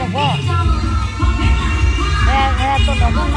ดอกพ่อแห่แห่ต้นดอกเงินม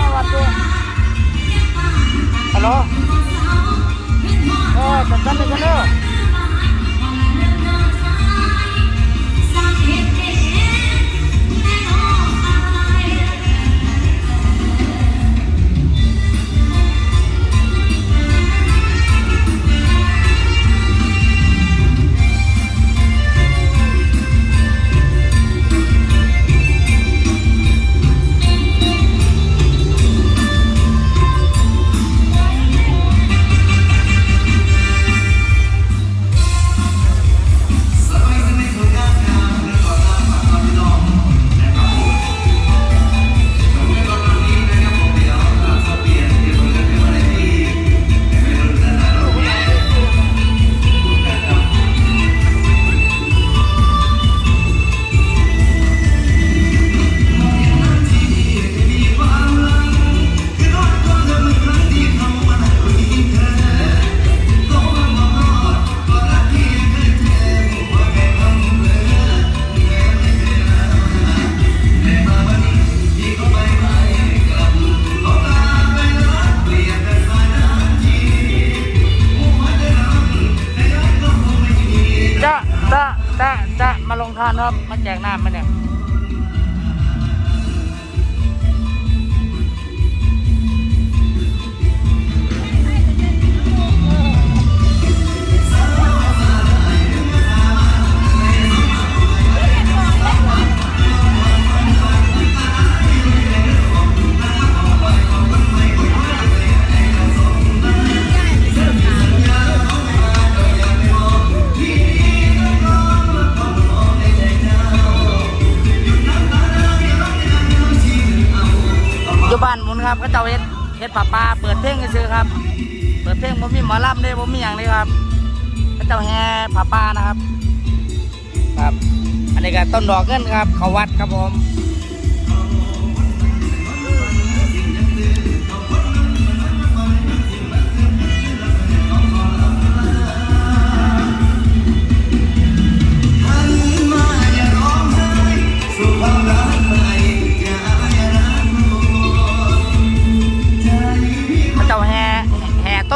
ครับมาแจกน้ำมาเนี่ยานมุนครับก็เจ้าเฮ็ดเฮ็ดผ้าปลาเปิดเพลงกันซื้อครับ เปิดเพลงผมมีหมอลำเด้ผมมีอย่างเลยครับก็เจ้าแห่ผ้าปลานะครับ ครับ อันนี้ก็ต้นดอกเงินครับ เขาวัดครับผม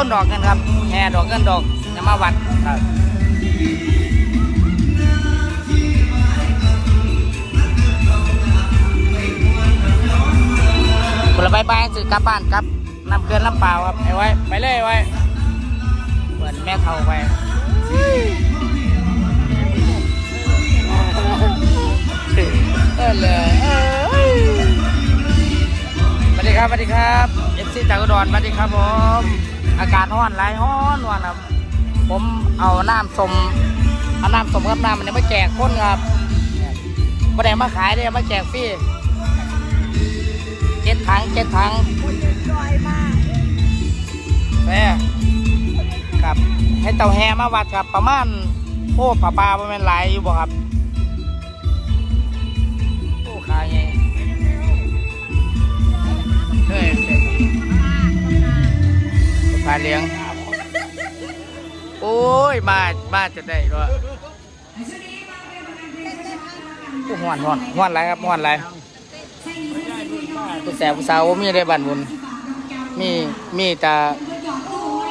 ต้นดอกเงินครับแห่ดอกเงินดอกจะมาวัดครับคนละใบใบสิกลับบ้านครับนำเกลือนลำเปล่าครับไอ้ไว้ไปเลยไว้เหมือนแม่เท่าไปเออเลยเอ้ยสวัสดีครับสวัสดีครับเอฟซีจากอุดรสวัสดีครับผม อากาศร้อนหลายร้อนร้อนครับ ผมเอาน้ำสมเอาน้ำสมกับน้ำมันนี้มาแจกคนครับม่ได้มาขายเลยมาแจกฟรีเจ็ดถังเจ็ดถังแม่ครับ ให้เต่าแฮมาวัดครับประมาณโอ้ปลาปลาประมาณหลายอยู่บ่ครับโอ้ขายไงเฮ้ย ปลาเลี้ยง โอ้ย มามาจะได้ด้วยโอ้หวนหวนหวนอะไรครับหวนอะไรผู้แสบผู้สาวมีได้บันบุญมีมีแต่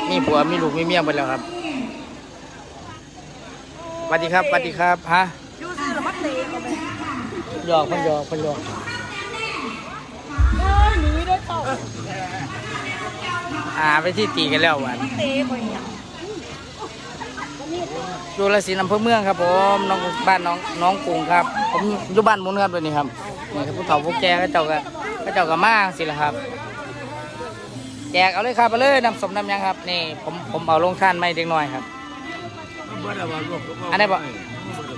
มีผัวมีลูกมีเมียหมดแล้วครับสวัสดีครับสวัสดีครับฮะยูซื้อแล้วมันเตะเขาไปหยอกเพันหยอกเพันหยอกเออหนีด้เต่า อ่าไปที่ตีกันแล้ววันอยู่ละสีอำเภอเมืองครับผมน้องบ้านน้องน้องกรุงครับ ผมอยู่บ้านมุนครับตัวนี้ครับนี่ครับผู้เฒ่าผู้แก่ก็เจ้าก็ก็เจ้าก็มากสิละครับแจกเอาเลยครับเอาเลยน้ำสมน้ำยังครับนี่ผมผมเอาลงท่านไม่เด็กน้อยครับ อันนี้บอก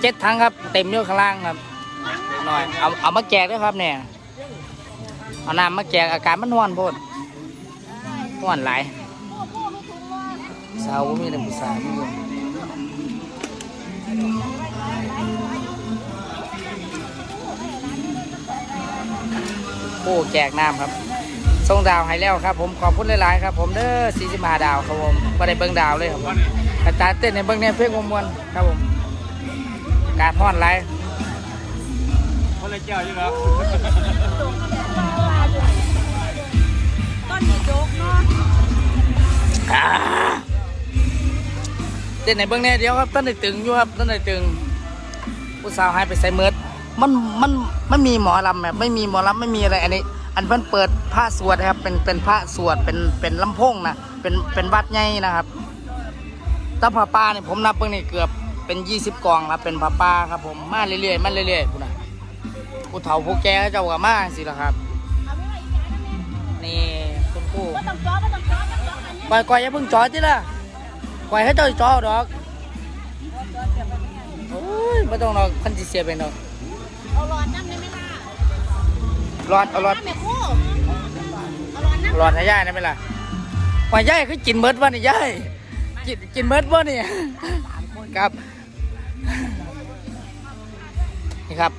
เจ็ดถังครับ เต็มยู่ข้างล่างครับหน่อยเอาเอามาแจกด้วยครับเนี่ยเอาน้ำมาแจกอาการมันห้อนโพด ห้อนหลายสาวบ่มีแต่ผู้สาวมีอยู่โอ้แจกน้ำครับส่งดาวให้แล้วครับ ผมขอบคุณหลายๆครับ ผมเด้อสี่สิบห้าดาวครับผมก็ได้เบิ้งดาวเลยครับผมกระจายเต้นในเบิ้งเนี่ยเพลงมวนๆครับผมอากาศห้อนหลายพอคนละเจ้าใช่ไหม นนี้โจกเนาะอ่าเต้นไหนเบื้องแน่เดียวครับต้นไหนตึงอยู่ครับต้นไหนตึง ผู้สาวหายไปใส่เมิดมันมันไม่มีหมอลำแบบไม่มีหมอลำไม่มีอะไรอันนี้ อันเพิ่นเปิดผ้าสวดนะครับ เป็นเป็นผ้าสวดเป็นเป็นลำโพงนะเป็นเป็นวัดใหญ่นะครับแตาผ้าป่าเนี่ยผมนับเบื้องนี่เกือบเป็นยี่สิบกองครับเป็นผ้าป่าครับผมมาเรื่อยๆมาเรื่อยๆพูดนะผู้เฒ่าผู้แก่เจ้าก็มาสิละครับนี่ ต้องจ้อก็ต้องจ้อก็ต้องจ้ออันนี้ปล่อยก่อยอย่าเพิ่งจอดจิล่ะปล่อยให้เจ้าจอดอกโอ้ยไม่ต้องดอกคันจิเสียไปดอกเอาหลอดน้ำได้ไหมล่ะรอดเอารอดน้ำแม่คู่เอาหลอดน้ำรอดให้ย่ายได้ไหมล่ะปล่อยย่ายคือกินเมิดวะนี่ย่ายกินกินเมิดวะนี่ครับนี่ครับ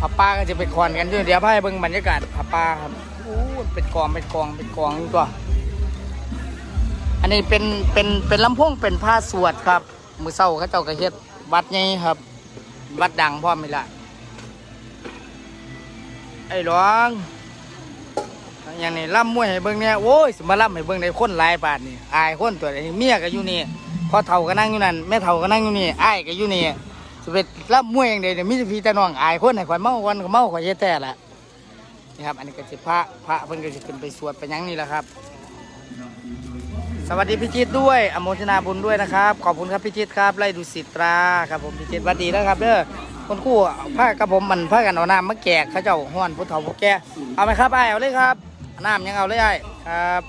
ผับปลาก็จะไปคอนกันอยู่เดี๋ยวพาให้เบิ่งบรรยากาศผับปลาครับโอ้เป็นกองเป็นกองเป็นกองตัว อันนี้เป็นเป็นเป็นลำโพงเป็นผ้าสวดครับ มือเศร้าเขาเจ้ากระเฮ็ดวัดไงครับวัดดังพ่อไม่ละไอ้หลวงอย่างนี้ล่ำมวยให้เบิ่งเนี่ยโอ้ยสมาล่ำให้เบิ่งในคนหลายบาทนี่อายคนตัวนี้เมียก็อยู่นี่พอเฒ่าก็นั่งอยู่นั่นแม่เฒ่าก็นั่งอยู่นี่อายก็อยู่นี่สิเป็นล่ำมวยอย่างเดียวมิจะพีแต่น้องอายคนให้ข่อยเมาวันก็เมาข่อยเฮ็ดแต่ละนี่ครับ อันนี้ก็สิพระพระเพิ่นก็สิขึ้นไปสวดไปยังนี่แหละครับ สวัสดีพี่จิตด้วยอโมทนาบุญด้วยนะครับ ขอบคุณครับพี่จิตครับไล่ดูสิตราครับผมพี่จิตสวัสดีนะครับเด้อคนคู่ผ้ากับผมมันผ้ากันเอาน้ำมาแกกเขาเจ้าห้อนผู้เฒ่าผู้แก่เอาไหมครับไอ้เอาเลยครับน้ำยังเอาเลยไอ้ครับ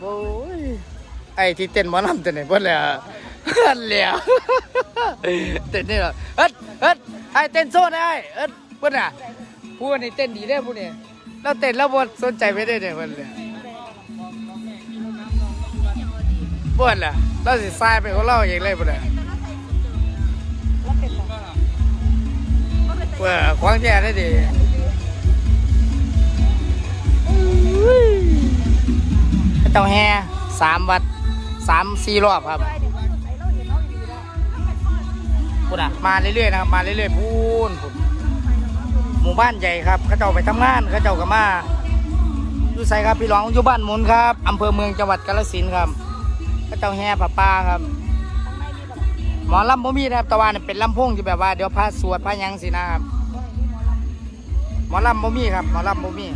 โอ้ยไอ้ที่เต้นหมอลำเต้นไหนเพิ่นเลยอะเพิ่นเลยเต้นนี่เหรอเอิดเอิดไอ้เต้นโซ่ได้เอิดเพิ่นอะผู้นี้เต้นดีได้อผู้นี้เราเต้นแล้วบ่สนใจไม่ได้เนี่ยเพิ่นเลย บ่นล่ะเราสิทรายไปของเราเองเลยบ่ได้เพื่อควางแย่ได้ดิเจ้าแห่สามวัดสามสี่รอบครับพูดอะมาเรื่อยๆนะครับมาเรื่อยๆพูนพูนหมู่บ้านใหญ่ครับเขาเจ้าไปทำงานเขาเจ้าก็มาอยู่ไสครับพี่รองอยู่บ้านมุนครับอำเภอเมืองจังหวัดกาฬสินธุ์ครับ ก็เจ้าแห่ผ้าป่าครับ หมอลำบ่มีนะครับตะวันเป็นลำพงที่แบบว่าเดี๋ยวพาสวดพาหยังสินะครับ หมอลำบ่มีครับ หมอลำบ่มี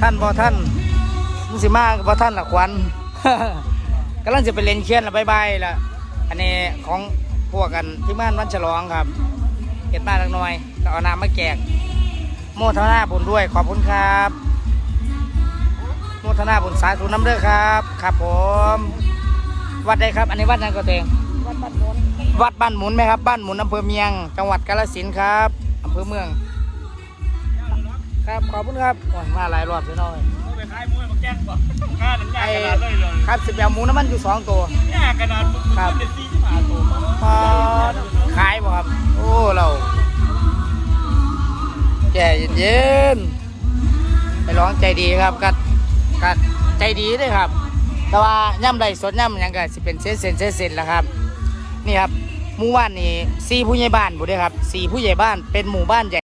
ท่านบ่ท่านมุสิมาบ่ท่านละควันกำลังจะไปเล่นเชียนละบายบายละอันนี้ของพวกกันที่ม่านวันฉลองครับเก็บมาลักหน่อยเอาน้ำมาแจกโมทนาบุญด้วยขอบคุณครับ โมทนาบุญสาธุน้ำเด้อครับ ครับผม วัดใดครับ อันนี้วัดนันก็เตงวัดบัดนนวัดบ้านหมุนไหมครับ บ้านหมุนอำเภอเมียง จังหวัดกาฬสินธุ์ครับอำเภอเมือง ครับ ขอบคุณครับโอ้ยมาหลายรอบเลยน้อยไปขายมวยมาแก้งบ่ค่านั้นยากไอ้ขนาดเลยเลยครับสิบแปดหมูน้ำมันอยู่สองตัวยากขนาดมึงครับเป็นสี่สิบห้าตัวพอขายบ่ครับ โอ้เราแก่เย็นๆไปร้องใจดีครับกัด ก็ใจดีด้วยครับ แต่ว่าย่ำไรสดย่ำยังก็สิเป็นเส้นเส้นเส้นเส้นแล้วครับ นี่ครับหมู่บ้านนี้สี่ผู้ใหญ่บ้านบุได้ครับสี่ผู้ใหญ่บ้านเป็นหมู่บ้านใหญ่